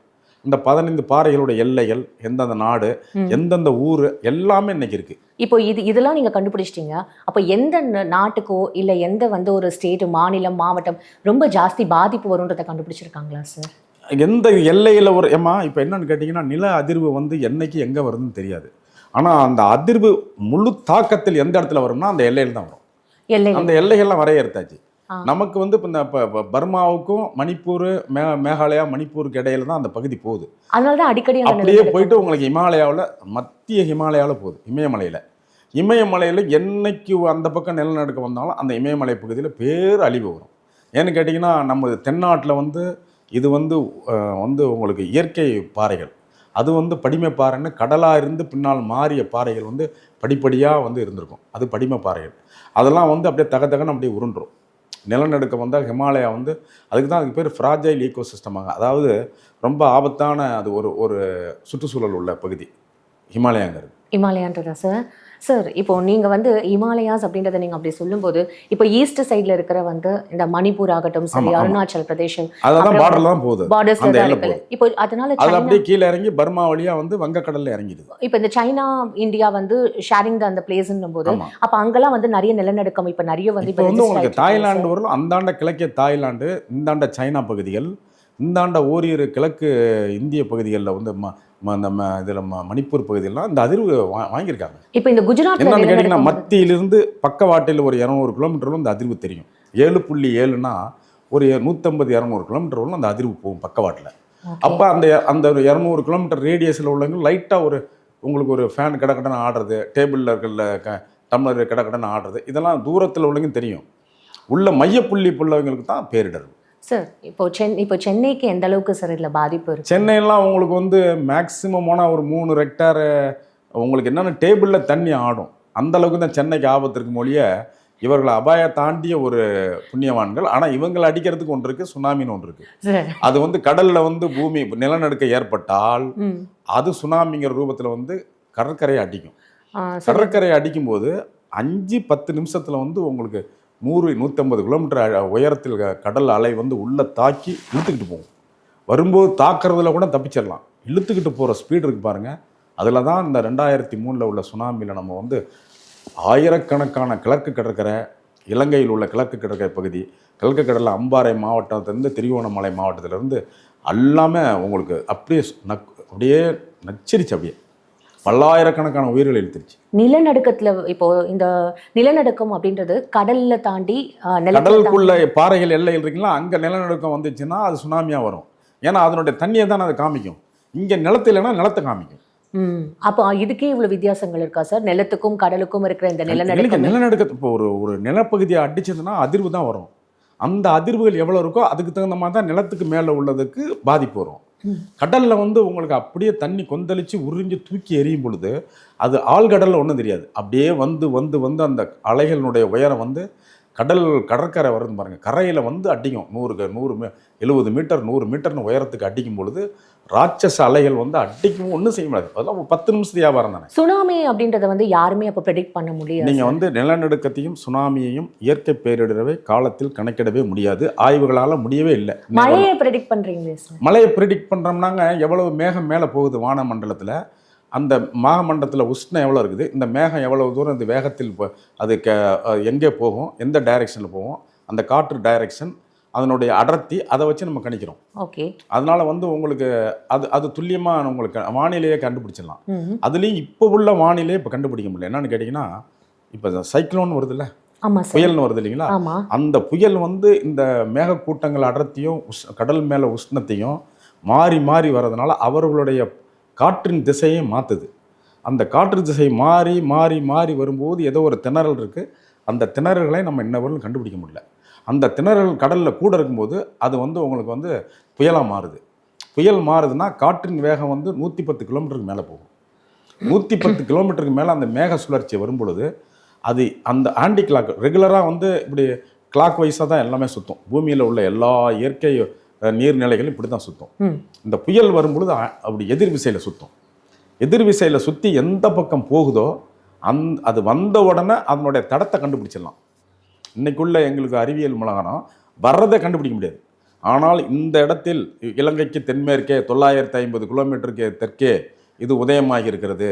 இந்த பதினைந்து பாறைகளுடைய எல்லைகள் எந்தெந்த நாடு. எந்தெந்த ஊர் எல்லாமே இன்னைக்கு இருக்கு. இப்போ இது இதெல்லாம் நீங்க கண்டுபிடிச்சிட்டீங்க. அப்போ எந்த நாட்டுக்கோ இல்ல எந்த வந்து ஒரு ஸ்டேட் மாநிலம் மாவட்டம் ரொம்ப ஜாஸ்தி பாதிப்பு வரும்ன்றதை கண்டுபிடிச்சிருக்காங்களா சார் எந்த எல்லையில் ஒரு ஏமா இப்போ என்னன்னு கேட்டிங்கன்னா நில அதிர்வு வந்து என்னைக்கு எங்கே வருதுன்னு தெரியாது. ஆனால் அந்த அதிர்வு முழு தாக்கத்தில் எந்த இடத்துல வரும்னா அந்த எல்லையில் தான் வரும். அந்த எல்லைகள்லாம் வரையறுத்தாச்சு. நமக்கு வந்து இப்போ இந்த இப்போ பர்மாவுக்கும் மணிப்பூர் மே மேகாலயா மணிப்பூருக்கு இடையில தான் அந்த பகுதி போகுது. அதனால தான் அடிக்கடி அப்படியே போயிட்டு உங்களுக்கு இமாலயாவில் மத்திய ஹிமாலயாவில் போகுது இமயமலையில். இமயமலையில் என்னைக்கு அந்த பக்கம் நிலநடுக்கம் வந்தாலும் அந்த இமயமலை பகுதியில் பேர் அழிவு வரும். ஏன்னு கேட்டிங்கன்னா நம்ம தென்னாட்டில் வந்து இது வந்து வந்து உங்களுக்கு இயற்கை பாறைகள். அது வந்து படிமை பாறைன்னு கடலாக இருந்து பின்னால் மாறிய பாறைகள் வந்து படிப்படியாக வந்து இருந்திருக்கும். அது படிமை பாறைகள். அதெல்லாம் வந்து அப்படியே தக தகன்னு அப்படியே உருண்டுரும். நிலநடுக்கம் வந்தால் ஹிமாலயா வந்து அதுக்கு தான் அதுக்கு பேர் ஃப்ராஜைல் ஈக்கோ சிஸ்டமாக அதாவது ரொம்ப ஆபத்தான அது ஒரு ஒரு சுற்றுச்சூழல் உள்ள பகுதி. ஹிமாலயாங்கிறது. ஹிமாலயான்றதா சார்? சார் இப்போ நீங்க வந்து இமாலயாஸ் அப்படின்றத நீங்க அப்படி சொல்லும்போது இப்போ ஈஸ்ட் சைடுல இருக்கிற வந்து இந்த மணிப்பூர் ஆகட்டும் சரி. அருணாச்சல் பிரதேசம் அப்புறம் பார்டர்ல தான் போகுது. பார்டர்ஸ்ல தான் இப்போ அதனால அது அப்படியே கீழே இறங்கி பர்மா வழியா வந்து வங்கக்கடல்ல இறங்கிடுது. இப்போ இந்த சைனா இந்தியா வந்து ஷேரிங் அந்த பிளேஸ்ன்னும் போது அப்ப அங்கெல்லாம் வந்து நிறைய நிலநடுக்கம் இப்ப நிறைய வந்து இப்போ வந்து உங்களுக்கு தாய்லாந்து வரலும் அந்தாண்ட கிழக்கே தாய்லாந்து இந்தாண்ட சைனா பகுதிகள் இந்தாண்ட ஓரிரு கிழக்கு இந்திய பகுதிகளில் வந்து ம இதில் மணிப்பூர் பகுதியெல்லாம் இந்த அதிர்வு வா வாங்கியிருக்காங்க. இப்போ இந்த குஜராத்ல என்னன்னு கேட்டிங்கன்னா மத்தியிலிருந்து பக்கவாட்டில் ஒரு இரநூறு கிலோமீட்டர்ல இந்த அதிர்வு தெரியும். ஏழு புள்ளி ஏழுனா ஒரு நூற்றம்பது இரநூறு கிலோமீட்டர் வரலும் அந்த அதிர்வு போகும் பக்கவாட்டில். அப்போ அந்த அந்த ஒரு இரநூறு கிலோமீட்டர் ரேடியஸில் உள்ளவங்க லைட்டாக ஒரு உங்களுக்கு ஒரு ஃபேன் கடக்கடன்னு ஆடுறது டேபிளில் இருக்கிற க டம்ளர் கடக்கடன்னு ஆடுறது இதெல்லாம் தூரத்தில் உள்ளவங்க தெரியும். உள்ள மையப்புள்ளி உள்ளவங்களுக்கு தான் பேரிடர். சார் இப்போ சென் இப்போ சென்னைக்கு எந்த அளவுக்கு சார் இதுல பாதிப்பு இருக்கு? சென்னையெல்லாம் உங்களுக்கு வந்து மேக்ஸிமம் போனால் ஒரு மூணு ரெக்டார் உங்களுக்கு என்னென்ன டேபிளில் தண்ணி ஆடும் அந்த அளவுக்கு தான் சென்னைக்கு ஆபத்து இருக்கும் மொழிய இவர்களை அபாய தாண்டிய ஒரு புண்ணியவான்கள் ஆனா இவங்களை அடிக்கிறதுக்கு ஒன்று இருக்கு சுனாமின்னு ஒன்று இருக்கு. அது வந்து கடல்ல வந்து பூமி நிலநடுக்கம் ஏற்பட்டால் அது சுனாமிங்கிற ரூபத்துல வந்து கடற்கரையை அடிக்கும். கடற்கரையை அடிக்கும்போது அஞ்சு பத்து நிமிஷத்துல வந்து உங்களுக்கு நூறு நூற்றம்பது கிலோமீட்டர் உயரத்தில் கடல் அலை வந்து உள்ளே தாக்கி இழுத்துக்கிட்டு போகும். வரும்போது தாக்குறதுல கூட தப்பிச்சிடலாம். இழுத்துக்கிட்டு போகிற ஸ்பீடு இருக்கு பாருங்கள் அதில் தான் இந்த ரெண்டாயிரத்தி மூணில் உள்ள சுனாமியில் நம்ம வந்து ஆயிரக்கணக்கான கிழக்கு கடற்கரை இலங்கையில் உள்ள கிழக்கு கடற்கரை பகுதி கிழக்கு கடலில் அம்பாறை மாவட்டத்திலேருந்து திருவோணமலை மாவட்டத்திலேருந்து எல்லாமே உங்களுக்கு அப்படியே நக் அப்படியே நச்சரிச்சு அப்படியே பல்லாயிரக்கணக்கான உயிர்கள் இழுத்துருச்சு. நிலநடுக்கத்துல இப்போ இந்த நிலநடுக்கம் அப்படின்றது கடல்ல தாண்டி கடலுக்குள்ள பாறைகள் எல்லை இருக்குங்களா? அங்கே நிலநடுக்கம் வந்துச்சுன்னா அது சுனாமியாக வரும். ஏன்னா அதனுடைய தண்ணியை தான் அது காமிக்கும். இங்கே நிலத்து இல்லைன்னா நிலத்தை காமிக்கும். அப்போ இதுக்கே இவ்வளவு வித்தியாசங்கள் இருக்கா சார்? நிலத்துக்கும் கடலுக்கும் இருக்கிற இந்த நிலநடுக்கம் நிலநடுக்கத்து இப்போ ஒரு ஒரு நிலப்பகுதியை அடிச்சதுன்னா அதிர்வு தான் வரும். அந்த அதிர்வுகள் எவ்வளோ இருக்கோ அதுக்கு தகுந்த மாதிரி தான் நிலத்துக்கு மேலே உள்ளதுக்கு பாதிப்பு வரும். கடலில் வந்து உங்களுக்கு அப்படியே தண்ணி கொந்தளிச்சு உறிஞ்சு தூக்கி எறியும் பொழுது அது ஆழ்கடலில் ஒன்றும் தெரியாது. அப்படியே வந்து வந்து வந்து அந்த அலைகளினுடைய உயரம் வந்து கடல் கடற்கரை வருது பாருங்க. கரையில வந்து அடிக்கும். நூறு நூறு மீ எழுபது மீட்டர் நூறு மீட்டர்னு உயரத்துக்கு அடிக்கும் பொழுது ராட்சச அலைகள் வந்து அடிக்கும். ஒன்றும் செய்ய முடியாது. அதெல்லாம் பத்து நிமிஷத்து வியாபாரம் தானே. சுனாமி அப்படின்றத வந்து யாருமே அப்ப ப்ரெடிக்ட் பண்ண முடியாது. நீங்க வந்து நிலநடுக்கத்தையும் சுனாமியையும் இயற்கை பேரிடரை காலத்தில் கணக்கிடவே முடியாது. ஆய்வுகளால முடியவே இல்லை. மழையை ப்ரெடிக்ட் பண்றீங்களே சார் மழையை ப்ரிடிக்ட் பண்றோம்னாங்க எவ்வளவு மேகம் மேலே போகுது வானமண்டலத்துல? அந்த மாகமண்டலத்தில் உஷ்ணம் எவ்வளோ இருக்குது? இந்த மேகம் எவ்வளவு தூரம் இந்த வேகத்தில் அது க எங்கே போகும்? எந்த டைரெக்ஷனில் போகும்? அந்த காற்று டைரெக்ஷன் அதனுடைய அடர்த்தி அதை வச்சு நம்ம கணிக்கிறோம். ஓகே. அதனால வந்து உங்களுக்கு அது அது துல்லியமாக உங்களுக்கு வானிலையே கண்டுபிடிச்சிடலாம். அதுலேயும் இப்போ உள்ள வானிலையே இப்போ கண்டுபிடிக்க முடியல. என்னன்னு கேட்டிங்கன்னா இப்போ சைக்ளோன் வருதுல்ல? புயல்னு வருது இல்லைங்களா? அந்த புயல் வந்து இந்த மேகக்கூட்டங்கள் அடர்த்தியும் உஷ் கடல் மேலே உஷ்ணத்தையும் மாறி மாறி வர்றதுனால அவர்களுடைய காற்றின் திசையை மாற்றுது அந்த காற்று திசை மாறி மாறி மாறி வரும்போது ஏதோ ஒரு திணறல் இருக்குது அந்த திணறல்களை நம்ம இன்ன கண்டுபிடிக்க முடியல. அந்த திணறல் கடலில் கூட இருக்கும்போது அது வந்து உங்களுக்கு வந்து புயலாக மாறுது. புயல் மாறுதுன்னா காற்றின் வேகம் வந்து நூற்றி பத்து கிலோமீட்டருக்கு மேலே போகும். நூற்றி பத்து கிலோமீட்டருக்கு மேலே அந்த மேக சுழற்சி வரும் பொழுது அது அந்த ஆன்டி கிளாக் ரெகுலராக வந்து இப்படி கிளாக் வைஸாக தான் எல்லாமே சுற்றும் பூமியில் உள்ள எல்லா இயற்கை அஹ், நீர்நிலைகளும் இப்படி தான் சுற்றும் இந்த புயல் வரும்பொழுது அப்படி எதிர் விசையில் சுற்றும் எதிர் விசையில் சுற்றி எந்த பக்கம் போகுதோ அந் அது வந்த உடனே அதனுடைய தடத்தை கண்டுபிடிச்சிடலாம். இன்னைக்குள்ள எங்களுக்கு அறிவியல் மூலகாரம் வர்றதை கண்டுபிடிக்க முடியாது. ஆனால் இந்த இடத்தில் இலங்கைக்கு தென்மேற்கே தொள்ளாயிரத்தி ஐம்பது கிலோமீட்டருக்கு தெற்கே இது உதயமாகி இருக்கிறது.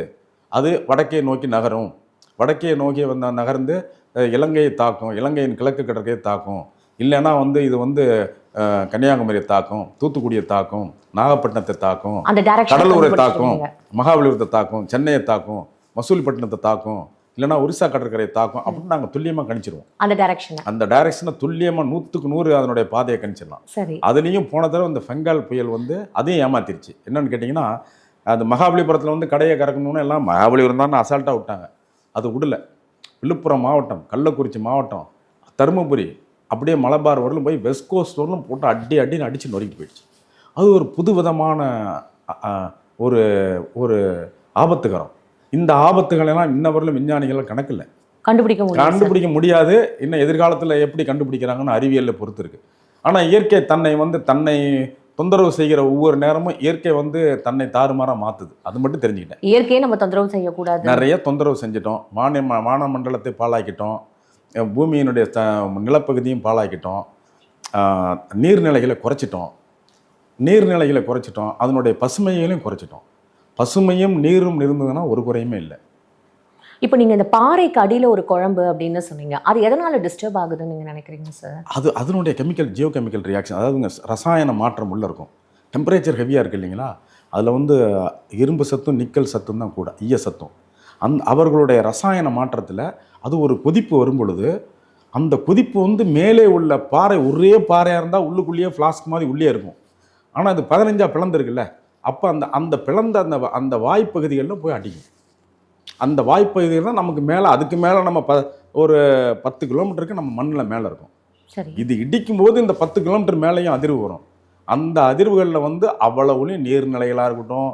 அது வடக்கே நோக்கி நகரும். வடக்கே நோக்கி வந்த நகர்ந்து இலங்கையை தாக்கும் இலங்கையின் கிழக்கு கடற்கையை தாக்கும். இல்லைன்னா வந்து இது வந்து கன்னியாகுமரியை தாக்கும் தூத்துக்குடியை தாக்கும் நாகப்பட்டினத்தை தாக்கும் கடலூரை தாக்கும் மகாபலிபுரத்தை தாக்கும் சென்னையை தாக்கும் மசூலிப்பட்டினத்தை தாக்கும் இல்லைன்னா ஒரிசா கடற்கரையை தாக்கும் அப்படின்னு நாங்கள் துல்லியமாக கணிச்சிருவோம். அந்த டைரக்ஷன் அந்த டைரக்ஷனை துல்லியமாக நூற்றுக்கு நூறு அதனுடைய பாதையை கணிச்சிடலாம். சரி. அதுலேயும் போன தடவை இந்த பெங்கால் புயல் வந்து அதையும் ஏமாத்திருச்சு. என்னன்னு கேட்டிங்கன்னா அது மகாபலிபுரத்தில் வந்து கடையை கறக்கணும்னு எல்லாம் மகாபலிபுரம் தான் அசால்ட்டாக விட்டாங்க. அது விடல. விழுப்புரம் மாவட்டம் கள்ளக்குறிச்சி மாவட்டம் தருமபுரி அப்படியே மலபார் வரலும் போய் வெஸ்ட் கோஸ்ட் வரலும் போட்டு அடி அடின்னு அடிச்சு நொறுக்கி போயிடுச்சு. அது ஒரு புது விதமான அ, அ, ஒரு ஒரு ஆபத்துகரம். இந்த ஆபத்துகளெல்லாம் இன்ன வரலும் விஞ்ஞானிகள் கணக்கில்லை. கண்டுபிடிக்க முடியும் சார். கண்டுபிடிக்க முடியாது. இன்னும் எதிர்காலத்தில் எப்படி கண்டுபிடிக்கிறாங்கன்னு அறிவியலில் பொறுத்து இருக்கு ஆனால் இயற்கை தன்னை வந்து தன்னை தொந்தரவு செய்கிற ஒவ்வொரு நேரமும் இயற்கை வந்து தன்னை தாறுமாறாக மாற்றுது அது மட்டும் தெரிஞ்சுக்கிட்டேன். இயற்கையை நம்ம தொந்தரவு செய்யக்கூடாது. நிறைய தொந்தரவு செஞ்சிட்டோம். வான வானமண்டலத்தை பாழாக்கிட்டோம். பூமியினுடைய த நிலப்பகுதியும் பாழாக்கிட்டோம். நீர்நிலைகளை குறைச்சிட்டோம். நீர்நிலைகளை குறைச்சிட்டோம். அதனுடைய பசுமைகளையும் குறைச்சிட்டோம். பசுமையும் நீரும் இருந்ததுன்னா ஒரு குறையுமே இல்லை. இப்போ நீங்க இந்த பாறைக்கு அடியில ஒரு குழம்பு அப்படின்னு சொன்னீங்க. அது எதனால டிஸ்டர்ப் ஆகுதுன்னு நீங்க நினைக்கிறீங்க சார் அது அதனுடைய கெமிக்கல் ஜியோ கெமிக்கல் ரியாக்ஷன் அதாவதுங்க ரசாயன மாற்றம் உள்ள இருக்கும். டெம்பரேச்சர் ஹெவியாக இருக்கு இல்லைங்களா? அதில் வந்து இரும்பு சத்தும் நிக்கல் சத்தும் தான் கூட ஈய சத்தும். அந் அவர்களுடைய ரசாயன மாற்றத்தில் அது ஒரு கொதிப்பு வரும் பொழுது அந்த கொதிப்பு வந்து மேலே உள்ள பாறை ஒரே பாறையாக இருந்தால் உள்ளுக்குள்ளேயே ஃப்ளாஸ்க் மாதிரி உள்ளே இருக்கும். ஆனால் அது பதினஞ்சா பிளந்துருக்குல்ல அப்போ அந்த அந்த பிளந்த அந்த அந்த வாய்ப்பகுதிகளில் போய் அடிக்கும். அந்த வாய்ப்பகுதிகள் தான் நமக்கு மேலே அதுக்கு மேலே நம்ம ப ஒரு பத்து கிலோமீட்டருக்கு நம்ம மண்ணில் மேலே இருக்கும். இது இடிக்கும் போது இந்த பத்து கிலோமீட்டர் மேலேயும் அதிர்வு வரும். அந்த அதிர்வுகளில் வந்து அவ்வளவுலையும் நீர்நிலைகளாக இருக்கட்டும்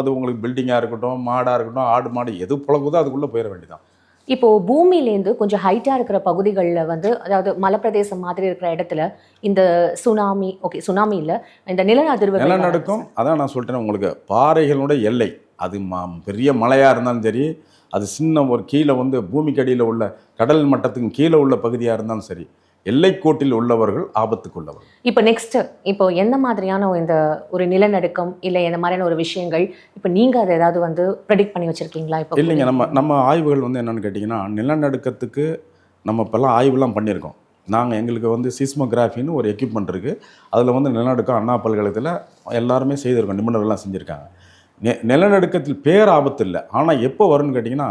அது உங்களுக்கு பில்டிங்காக இருக்கட்டும் மாடாக இருக்கட்டும் ஆடு மாடு எது புழங்குதோ அதுக்குள்ளே போயிட வேண்டியதான் இப்போ பூமியிலேருந்து கொஞ்சம் ஹைட்டா இருக்கிற பகுதிகளில் வந்து அதாவது மலைப்பிரதேசம் மாதிரி இருக்கிற இடத்துல இந்த சுனாமி ஓகே சுனாமி இல்ல இந்த நிலநடுர்வு நிலநடுக்கம் அதான் நான் சொல்லிட்டேன் உங்களுக்கு. பாறைகளோட எல்லை அது ம பெரிய மலையாக இருந்தாலும் சரி அது சின்ன ஒரு கீழே வந்து பூமிக்கடியில் உள்ள கடல் மட்டத்துக்கு கீழே உள்ள பகுதியாக இருந்தாலும் சரி எல்லைக்கோட்டில் உள்ளவர்கள் ஆபத்துக்குள்ளவர்கள் இப்போ நெக்ஸ்ட் இப்போ எந்த மாதிரியான இந்த ஒரு நிலநடுக்கம் இல்லை எந்த மாதிரியான ஒரு விஷயங்கள் இப்போ நீங்க அதை ஏதாவது வந்து ப்ரெடிக்ட் பண்ணி வச்சிருக்கீங்களா இப்போ இல்லைங்க நம்ம நம்ம ஆய்வுகள் வந்து என்னென்னு கேட்டிங்கன்னா நிலநடுக்கத்துக்கு நம்ம இப்போல்லாம் ஆய்வுலாம் பண்ணியிருக்கோம். நாங்கள் எங்களுக்கு வந்து சிஸ்மோகிராஃபின்னு ஒரு எக்யூப்மெண்ட் இருக்குது அதில் வந்து நிலநடுக்கம் அண்ணா பல்கலைக்கழகத்தில் எல்லாருமே செய்திருக்கோம் நிபுணர்கள்லாம் செஞ்சுருக்காங்க. நெ நிலநடுக்கத்தில் பேராபத்து இல்லை. ஆனால் எப்போ வரும்னு கேட்டிங்கன்னா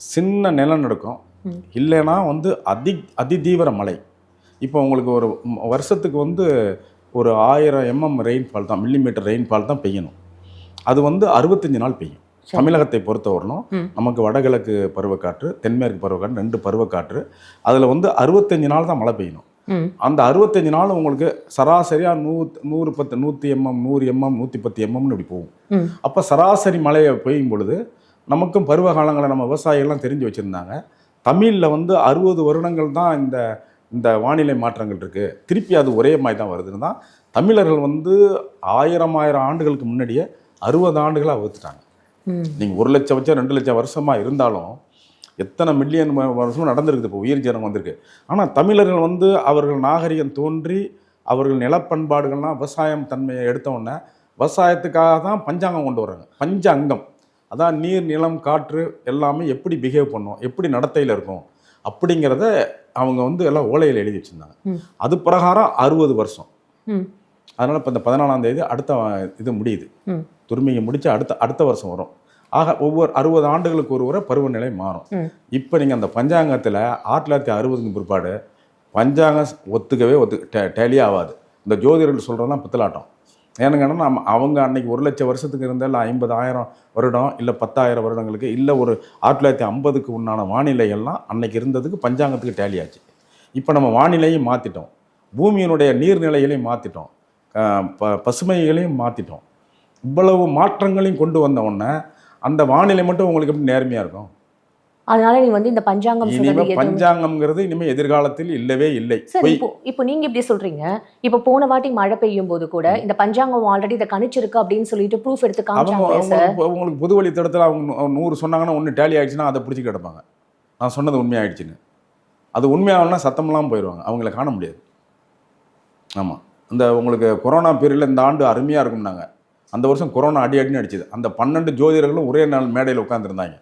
சின்ன நிலநடுக்கம். இல்லைன்னா வந்து அதி அதிதீவிர மழை. இப்போ உங்களுக்கு ஒரு வருஷத்துக்கு வந்து ஒரு ஆயிரம் எம்எம் ரெயின்ஃபால் தான் மில்லிமீட்டர் ரெயின்ஃபால் தான் பெய்யணும். அது வந்து அறுபத்தஞ்சு நாள் பெய்யும். தமிழகத்தை பொறுத்தவரையிலும் ம். நமக்கு வடகிழக்கு பருவக்காற்று தென்மேற்கு பருவக்காற்று ரெண்டு பருவக்காற்று. அதில் வந்து அறுபத்தஞ்சு நாள் தான் மழை பெய்யணும். அந்த அறுபத்தஞ்சு நாள் உங்களுக்கு சராசரியாக நூ நூறு பத்து நூற்றி எம்எம் நூறு எம்எம் நூற்றி பத்து எம்எம்னு இப்படி போகும். அப்போ சராசரி மழையை பெய்யும் பொழுது நமக்கும் பருவ காலங்களை நம்ம விவசாயிகள்லாம் தெரிஞ்சு வச்சுருந்தாங்க. தமிழில் வந்து அறுபது வருடங்கள் தான் இந்த இந்த வானிலை மாற்றங்கள் இருக்குது திருப்பி அது ஒரே மாதிரி தான் வருதுன்னு தான் தமிழர்கள் வந்து ஆயிரம் ஆயிரம் ஆண்டுகளுக்கு முன்னாடியே அறுபது ஆண்டுகளாக வகுத்துட்டாங்க. நீங்கள் ஒரு லட்சம் வச்சா ரெண்டு லட்சம் வருஷமாக இருந்தாலும் எத்தனை மில்லியன் வருஷம் நடந்திருக்குது. இப்போ உயிர் ஜனம் வந்திருக்கு. ஆனால் தமிழர்கள் வந்து அவர்கள் நாகரிகம் தோன்றி அவர்கள் நிலப்பண்பாடுகள்லாம் விவசாயம் தன்மையை எடுத்த உடனே விவசாயத்துக்காக தான் பஞ்சாங்கம் கொண்டு வர்றாங்க. பஞ்ச அங்கம். அதான் நீர் நிலம் காற்று எல்லாமே எப்படி பிஹேவ் பண்ணும்? எப்படி நடத்தையில் இருக்கும்? அப்படிங்கிறத அவங்க வந்து எல்லாம் ஓலையில் எழுதி வச்சுருந்தாங்க. அது பிரகாரம் அறுபது வருஷம். அதனால் இப்போ இந்த பதினாலாம் தேதி அடுத்த இது முடியுது. ம். துரும்பியை முடிச்சு அடுத்த அடுத்த வருஷம் வரும். ஆக ஒவ்வொரு அறுபது ஆண்டுகளுக்கு ஒரு முறை பருவநிலை மாறும். இப்போ நீங்கள் அந்த பஞ்சாங்கத்தில் ஆயிரத்தி தொள்ளாயிரத்தி அறுபதுக்கு பிற்பாடு பஞ்சாங்கம் ஒத்துக்கவே ஒத்து டே டேலி ஆகாது இந்த ஜோதிடர்கள் சொல்கிறதெல்லாம் பித்தலாட்டம். ஏனுங்கன்னா நம்ம அவங்க அன்னைக்கு ஒரு லட்சம் வருஷத்துக்கு இருந்தால் இல்லை ஐம்பதாயிரம் வருடம் இல்லை பத்தாயிரம் வருடங்களுக்கு இல்லை ஒரு ஆயிரத்தி தொள்ளாயிரத்தி ஐம்பதுக்கு உண்டான வானிலைகள்லாம் அன்னைக்கு இருந்ததுக்கு பஞ்சாங்கத்துக்கு டேலி ஆச்சு. இப்போ நம்ம வானிலையும் மாற்றிட்டோம் பூமியினுடைய நீர்நிலைகளையும் மாற்றிட்டோம் ப பசுமைகளையும் மாற்றிட்டோம் இவ்வளவு மாற்றங்களையும் கொண்டு வந்த உடனே அந்த வானிலை மட்டும் உங்களுக்கு எப்படி நேர்மையாக இருக்கும்? அதனால நீ வந்து இந்த பஞ்சாங்கம் இனிமே பஞ்சாங்கம்ங்கிறது இனிமே எதிர்காலத்தில் இல்லவே இல்லை. சார் இப்போ இப்போ நீங்க இப்படி சொல்றீங்க. இப்போ போன வாட்டி மழை பெய்யும் போது கூட இந்த பஞ்சாங்கம் ஆல்ரெடி இதை கணிச்சிருக்கு அப்படின்னு சொல்லிட்டு ப்ரூஃப் எடுத்து இப்ப உங்களுக்கு புது வழி தடத்தில் அவங்க நூறு சொன்னாங்கன்னா ஒன்று டேலி ஆயிடுச்சுன்னா அதை பிடிச்சி கிடப்பாங்க. நான் சொன்னது உண்மையாயிடுச்சுன்னு. அது உண்மையாகலன்னா சத்தமெல்லாம் போயிடுவாங்க. அவங்கள காண முடியாது. ஆமாம் இந்த உங்களுக்கு கொரோனா பீரியடில் இந்த ஆண்டு அருமையாக இருக்கும்னாங்க. அந்த வருஷம் கொரோனா அடி அடின்னு அடிச்சுது. அந்த பன்னெண்டு ஜோதிடர்களும் ஒரே நாள் மேடையில் உட்காந்துருந்தாங்க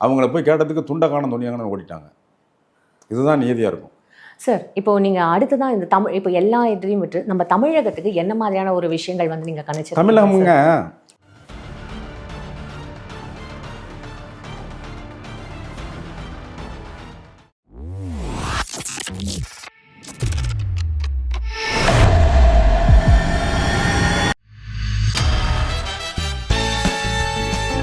அவங்கள போய் கேட்டதுக்கு துண்டக்கான துணியாங்கன்னு ஓடிட்டாங்க இதுதான் நீதியாக இருக்கும் சார் இப்போ நீங்க அடுத்ததான் இந்த தமிழ் இப்போ எல்லா இதுலையும் விட்டு நம்ம தமிழகத்துக்கு என்ன மாதிரியான ஒரு விஷயங்கள் வந்து நீங்க கணிச்சிருக்கீங்க தமிழகமுங்க?